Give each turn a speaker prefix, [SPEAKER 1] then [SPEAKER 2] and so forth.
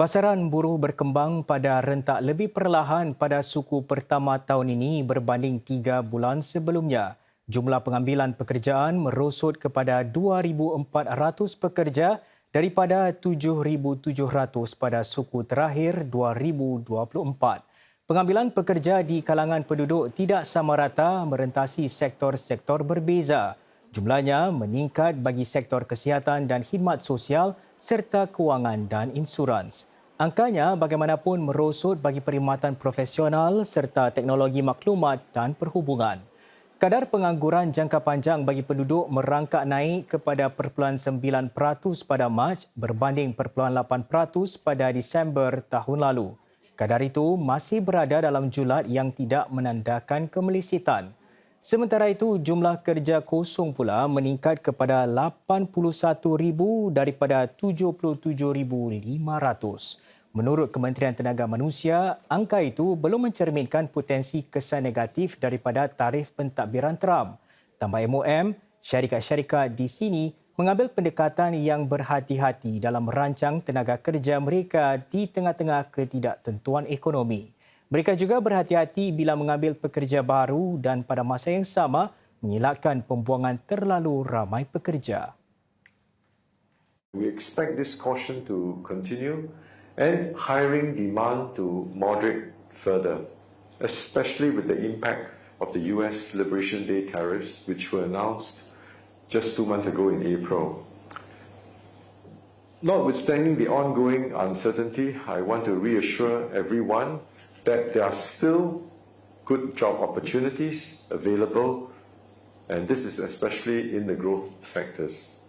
[SPEAKER 1] Pasaran buruh berkembang pada rentak lebih perlahan pada suku pertama tahun ini berbanding tiga bulan sebelumnya. Jumlah pengambilan pekerjaan merosot kepada 2,400 pekerja daripada 7,700 pada suku terakhir 2024. Pengambilan pekerja di kalangan penduduk tidak sama rata merentasi sektor-sektor berbeza. Jumlahnya meningkat bagi sektor kesihatan dan khidmat sosial serta kewangan dan insurans. Angkanya bagaimanapun merosot bagi perkhidmatan profesional serta teknologi maklumat dan perhubungan. Kadar pengangguran jangka panjang bagi penduduk merangkak naik kepada perpuluhan 9% pada Mac berbanding perpuluhan 8% pada Disember tahun lalu. Kadar itu masih berada dalam julat yang tidak menandakan kemelisitan. Sementara itu, jumlah kerja kosong pula meningkat kepada 81,000 daripada 77,500. Menurut Kementerian Tenaga Manusia, angka itu belum mencerminkan potensi kesan negatif daripada tarif pentadbiran Trump. Tambah MOM, syarikat-syarikat di sini mengambil pendekatan yang berhati-hati dalam merancang tenaga kerja mereka di tengah-tengah ketidaktentuan ekonomi. Mereka juga berhati-hati bila mengambil pekerja baru dan pada masa yang sama mengelakkan pembuangan terlalu ramai pekerja.
[SPEAKER 2] We expect this caution to continue and hiring demand to moderate further, especially with the impact of the US Liberation Day tariffs, which were announced just two months ago in April. Notwithstanding the ongoing uncertainty, I want to reassure everyone that there are still good job opportunities available, and this is especially in the growth sectors.